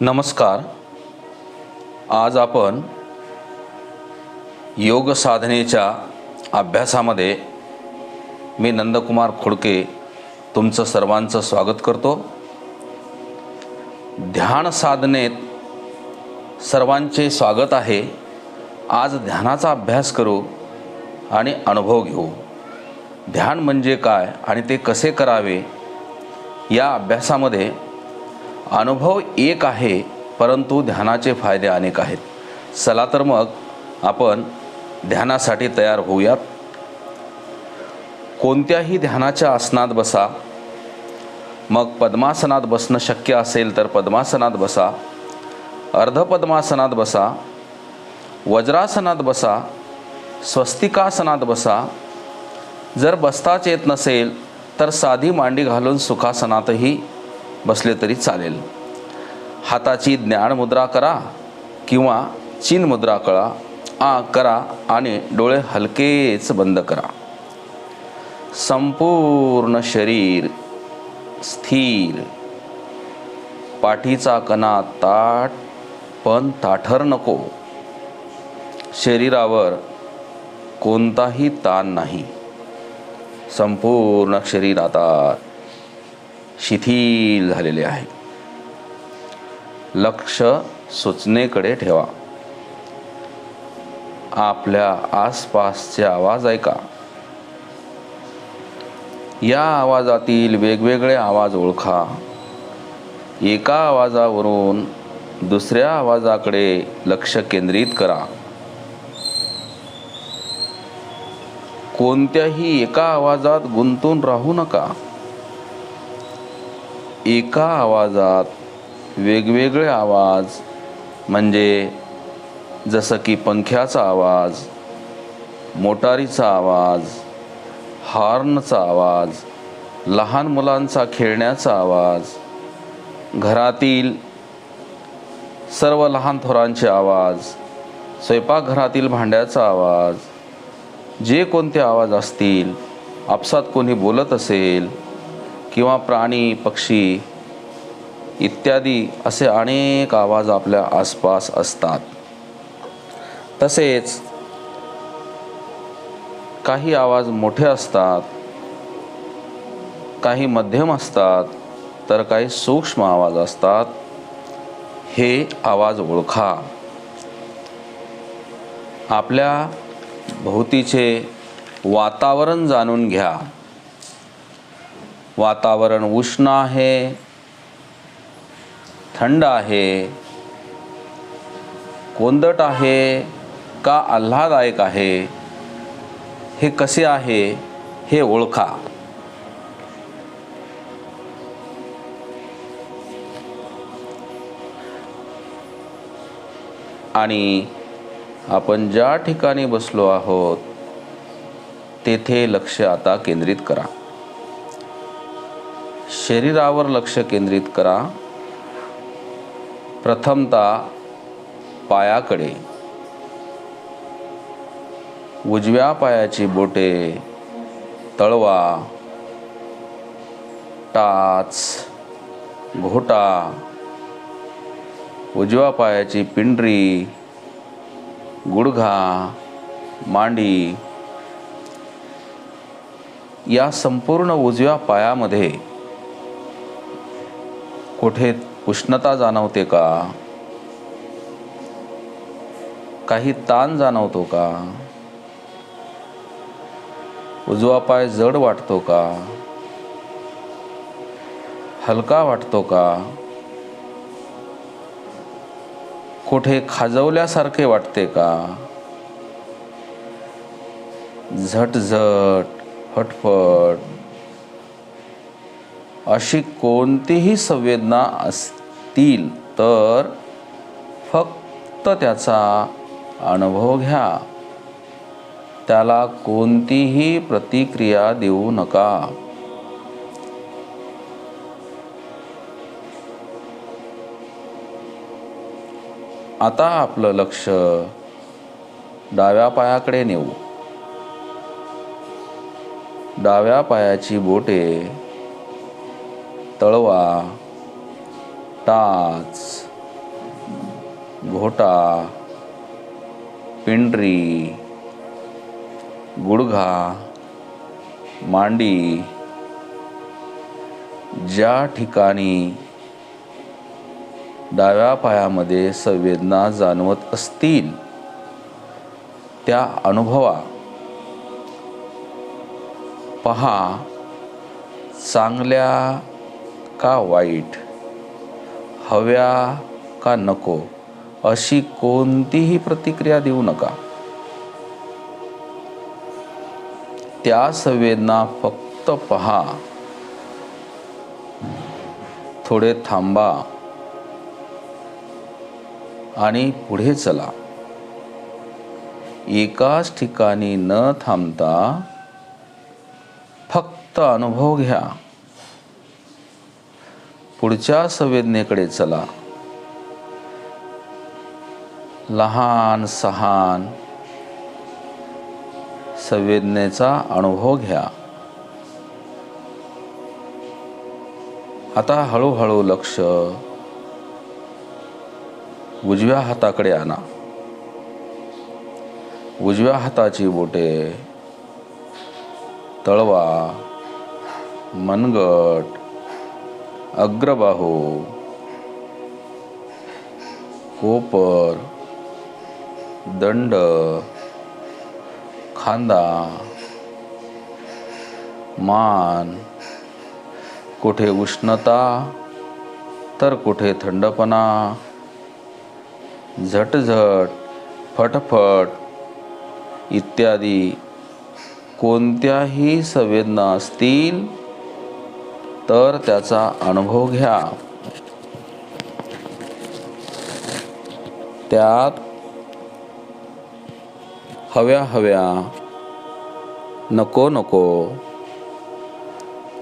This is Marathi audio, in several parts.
नमस्कार. आज आपण योग साधनेच्या अभ्यासामध्ये मी नंदकुमार खोडके तुमचं सर्वांचं स्वागत करतो. ध्यान साधनेत सर्वांचे स्वागत आहे. आज ध्यानाचा अभ्यास करू आणि अनुभव घेऊ. ध्यान म्हणजे काय आणि ते कसे करावे या अभ्यासामध्ये अनुभव एक आहे परंतु ध्यानाचे फायदे अनेक आहेत. चला तर मग आपण ध्यानासाठी तयार होऊयात. कोणत्याही ध्यानाच्या आसनात बसा. मग पद्मासनात बसणं शक्य असेल तर पद्मासनात बसा. अर्धपद्मासनात बसा. वज्रासनात बसा. स्वस्तिकासनात बसा. जर बसताच येत नसेल तर साधी मांडी घालून सुखासनातही बसले तरी चालेल. हाताची ज्ञानमुद्रा करा किंवा चीन मुद्रा कळा आ करा आणि डोळे हलकेच बंद करा. संपूर्ण शरीर स्थिर. पाठीचा कणा ताट पण ताठर नको. शरीरावर कोणताही ताण नाही. संपूर्ण शरीर आता शिथिल झालेले आहे. लक्ष सूचनेकडे ठेवा. आपल्या आसपासचे आवाज ऐका. या आवाजातील वेगवेगळे आवाज ओळखा. एका आवाजावरून दुसऱ्या आवाजाकडे लक्ष केंद्रित करा. कोणत्याही एका आवाजात गुंतून राहू नका. एका आवाजात वेगवेगळे आवाज म्हणजे जसं की पंख्याचा आवाज मोटारीचा आवाज हॉर्नचा आवाज लहान मुलांचा खेळण्याचा आवाज घरातील सर्व लहान थोरांचे आवाज स्वयंपाकघरातील भांड्याचा आवाज जे कोणते आवाज असतील आपसात कोणी बोलत असेल किंवा प्राणी पक्षी इत्यादी असे अनेक आवाज आपल्या आसपास असतात. तसेच काही आवाज मोठे असतात काही मध्यम असतात तर काही सूक्ष्म आवाज असतात. हे आवाज ओळखा. आपल्या भोवतीचे वातावरण जाणून घ्या. वातावरण उष्ण आहे थंड आहे कोंदट आहे का आल्हाददायक आहे हे कसे आहे हे ओळखा. आणि आपण ज्या ठिकाणी बसलो आहोत तेथे लक्ष आता केंद्रित करा. शरीरावर लक्ष केंद्रित करा. प्रथमता पायाकडे. उजव्या पायाची बोटे तळवा. टाच घोटा. उजव्या पायाची पिंडरी गुडघा मांडी. या संपूर्ण उजव्या पायामध्ये कुठे उष्णता जाणवते का? काही ताण जाणवतो का? उजवा पाय जड वाटतो का? हलका वाटतो का? कुठे खाजवल्यासारखे वाटते का? झटझट हटफट अशी कोणतीही संवेदना असतील तर फक्त त्याचा अनुभव घ्या. त्याला कोणतीही प्रतिक्रिया देऊ नका. आता आपलं लक्ष डाव्या पायाकडे नेऊ. डाव्या पायाची बोटे तळवा टाच घोटा पिंडरी गुडघा मांडी ज्या ठिकाणी डाव्या पायामध्ये संवेदना जाणवत असतील त्या अनुभवा. पहा चांगल्या का वाईट? हव्या का नको? अशी कोणतीही प्रतिक्रिया देऊ नका. त्या संवेदना फक्त पहा. थोडे थांबा. आणि पुढे चला. एकाच ठिकाणी न थांबता फक्त अनुभव घ्या. पुढच्या संवेदनेकडे चला. लहान सहान संवेदनेचा अनुभव घ्या. आता हळूहळू लक्ष उजव्या हाताकडे आणा. उजव्या हाताची बोटे तळवा मनगट अग्रबाहो कोपर दंड खांदा मान कुठे उष्णता तर कुठे थंडपणा झटझट फटफट इत्यादी कोणत्याही संवेदना असतील तर त्याचा अनुभव घ्या. त्यात हव्या हव्या नको नको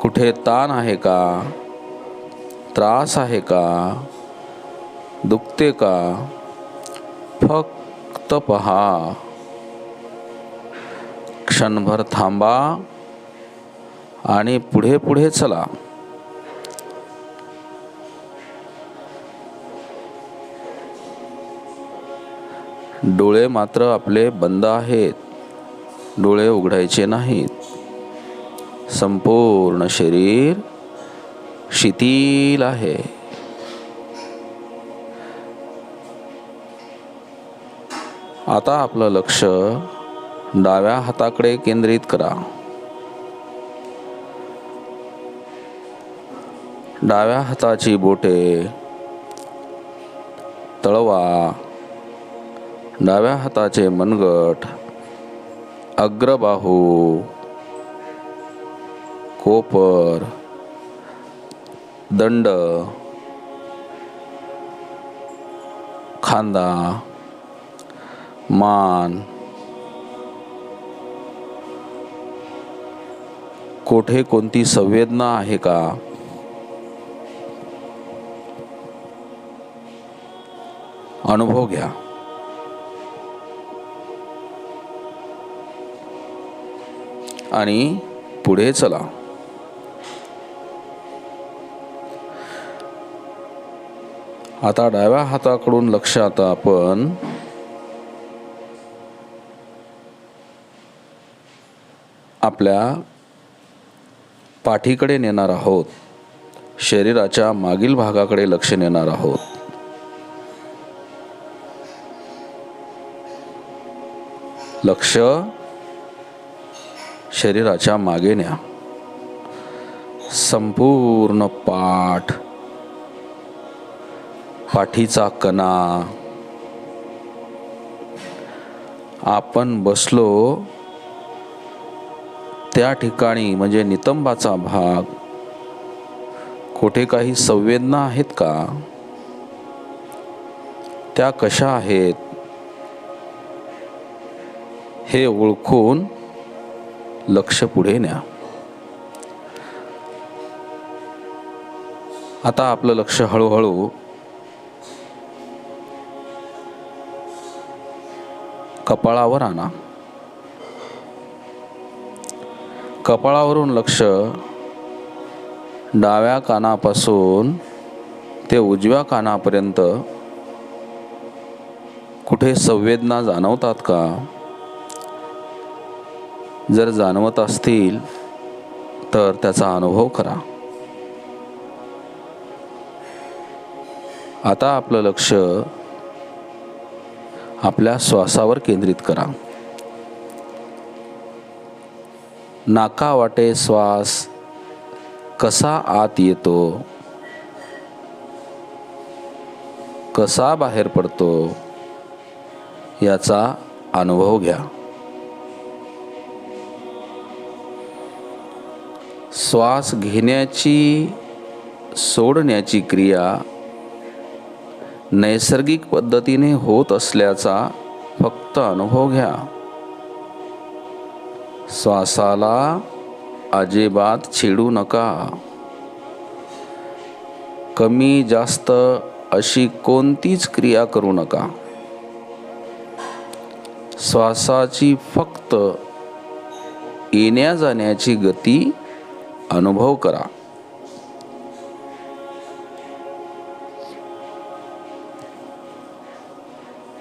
कुठे ताण आहे का त्रास आहे का दुखते का फक्त पहा. क्षणभर थांबा आणि पुढे पुढे चला. डोळे मात्र आपले बंद आहेत. डोळे उघडायचे नाहीत. संपूर्ण शरीर शिथिल आहे. आता आपलं लक्ष डाव्या हाताकडे केंद्रित करा. डाव्या हाताची बोटे तळवा. डाव्या हाताचे मनगट अग्रबाहू कोपर दंड खांदा मान कोठे कोणती संवेदना आहे का? अनुभव घ्या. आणि पुढे चला. आता डाव्या हाताकडून लक्ष आता आपण आपल्या पाठीकडे नेणार आहोत. शरीराच्या मागील भागाकडे लक्ष नेणार आहोत. लक्ष शरीराच्या मागे न्या. संपूर्ण पाठ पाठीचा कणा. आपण बसलो त्या ठिकाणी म्हणजे नितंबाचा भाग. कुठे काही संवेदना आहेत का? त्या कशा आहेत? हे ओळखून लक्ष पुढे न्या. आता आपलं लक्ष हळूहळू कपाळावर आणा. कपाळावरून लक्ष डाव्या कानापासून ते उजव्या कानापर्यंत कुठे संवेदना जाणवतात का? जर जाणवत असतील तर त्याचा अनुभव करा. आता आपलं लक्ष आपल्या श्वासावर केंद्रित करा. नाका वाटे श्वास कसा आत येतो? कसा बाहेर पडतो? याचा अनुभव घ्या. श्वास घेण्याची सोडण्याची क्रिया नैसर्गिक पद्धतीने होत असल्याचा फक्त अनुभव घ्या. श्वासाला अजिबात छेडू नका. कमी जास्त अशी कोणतीच क्रिया करू नका. श्वासाची फक्त येण्या जाण्याची गती अनुभव करा.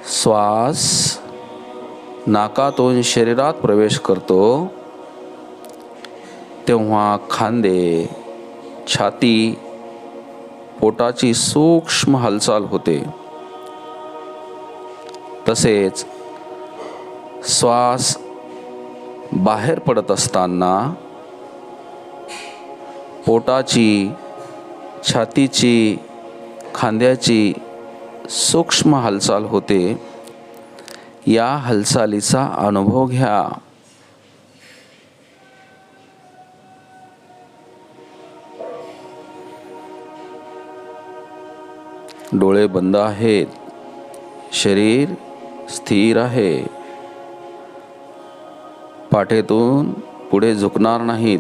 श्वास नाकातून शरीरात प्रवेश करतो. तेव्हा खांदे छाती पोटाची सूक्ष्म हालचाल होते. तसेच श्वास बाहेर पडत असताना पोटाची छातीची खांद्याची सूक्ष्म हालचाल होते. या हालचालीचा अनुभव घ्या. डोळे बंद आहेत. शरीर स्थिर आहे. पाठेतून पुढे झुकणार नाहीत.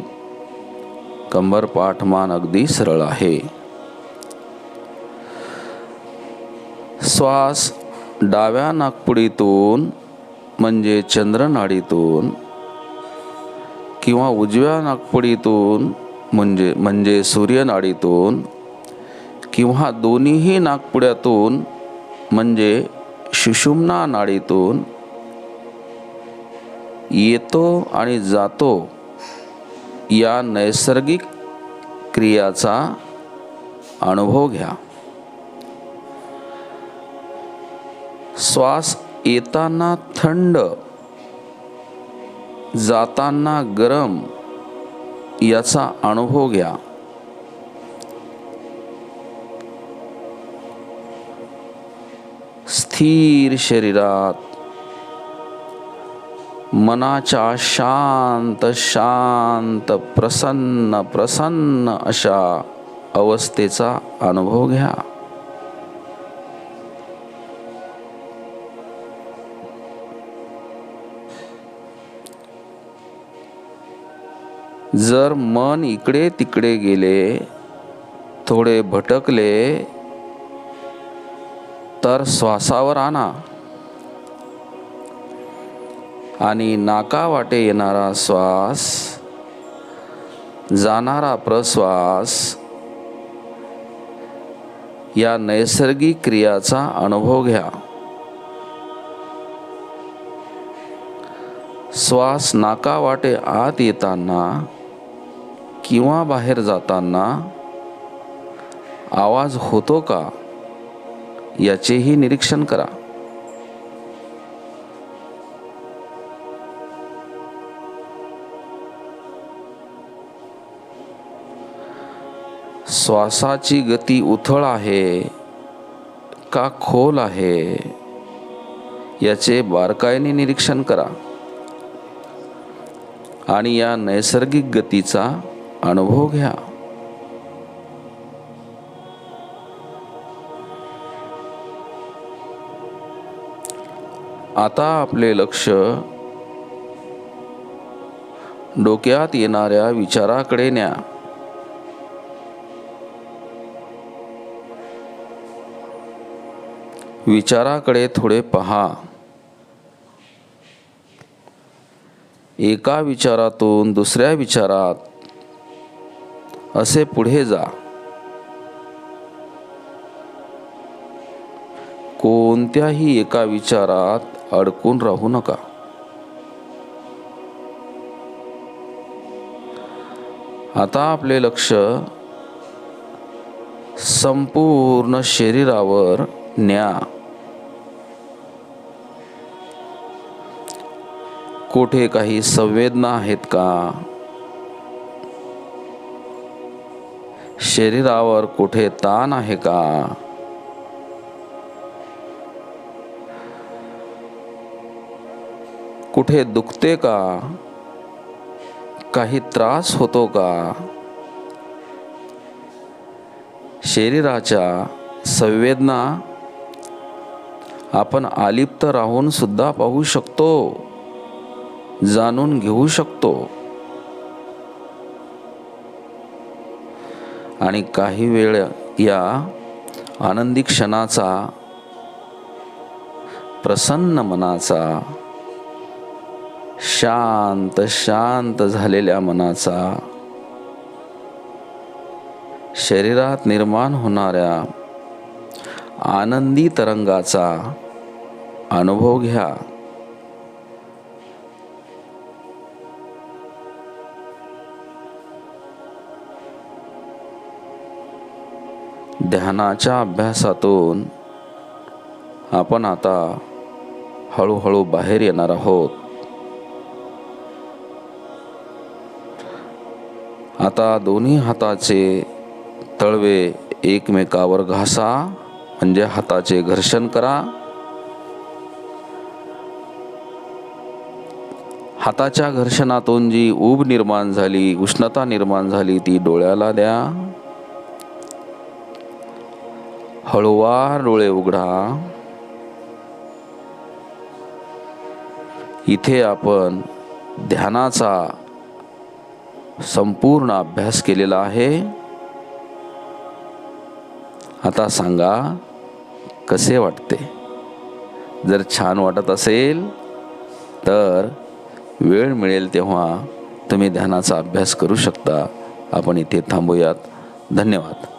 कंबर पाठमान अगदी सरळ आहे. श्वास डाव्या नागपुडीतून म्हणजे चंद्रनाडीतून किंवा उजव्या नागपुडीतून म्हणजे म्हणजे सूर्यनाडीतून किंवा दोन्हीही नागपुड्यातून म्हणजे सुषुम्ना नाडीतून येतो आणि जातो या नैसर्गिक क्रियाचा अनुभव घ्या. श्वास येताना थंड जाताना गरम याचा अनुभव घ्या. स्थिर शरीरात मनाच्या शांत शांत प्रसन्न प्रसन्न अशा अवस्थेचा अनुभव घ्या. जर मन इकडे तिकडे गेले थोडे भटकले तर श्वासावर आणा. आणि नाकावाटे येणारा श्वास जाणारा प्रश्वास या नैसर्गिक क्रियाचा अनुभव घ्या. श्वास नाकावाटे आत येताना किंवा बाहेर जाताना आवाज होतो का याचेही निरीक्षण करा. श्वासाची गती उथळ आहे का खोल आहे? याचे बारकाईने निरीक्षण करा. आणि या नैसर्गिक गतीचा अनुभव घ्या. आता आपले लक्ष डोक्यात येणाऱ्या विचाराकडे न्या. विचाराकडे थोडे पहा. एका विचारातून दुसऱ्या विचारात असे पुढे जा. कोणत्याही एका विचारात अडकून राहू नका. आता आपले लक्ष संपूर्ण शरीरावर न्या. कुठे काही संवेदना आहेत का? शरीरावर कुठे ताण आहे का? कुठे दुखते का? काही त्रास होतो का? शरीराच्या संवेदना आपण आलिप्त राहून सुद्धा पाहू शकतो. जाणून घेऊ शकतो. आणि काही वेळ या आनंदी क्षणाचा प्रसन्न मनाचा शांत शांत झालेल्या मनाचा शरीरात निर्माण होणाऱ्या आनंदी तरंगाचा अनुभव घ्या. ध्यानाच्या अभ्यासातून आपण आता हळूहळू बाहेर येणार आहोत. आता दोन्ही हाताचे तळवे एकमेकावर घासा म्हणजे हाताचे घर्षण करा. हाताच्या घर्षणातून जी ऊब निर्माण झाली उष्णता निर्माण झाली ती डोळ्याला द्या. हळूवार डोळे उघडा. इथे आपण ध्यानाचा संपूर्ण अभ्यास केलेला आहे. आता सांगा कसे वाटते? जर छान वाटत असेल तर वेळ मिळेल तेव्हा तुम्ही ध्यानाचा अभ्यास करू शकता. आपण इथे थांबूयात. धन्यवाद.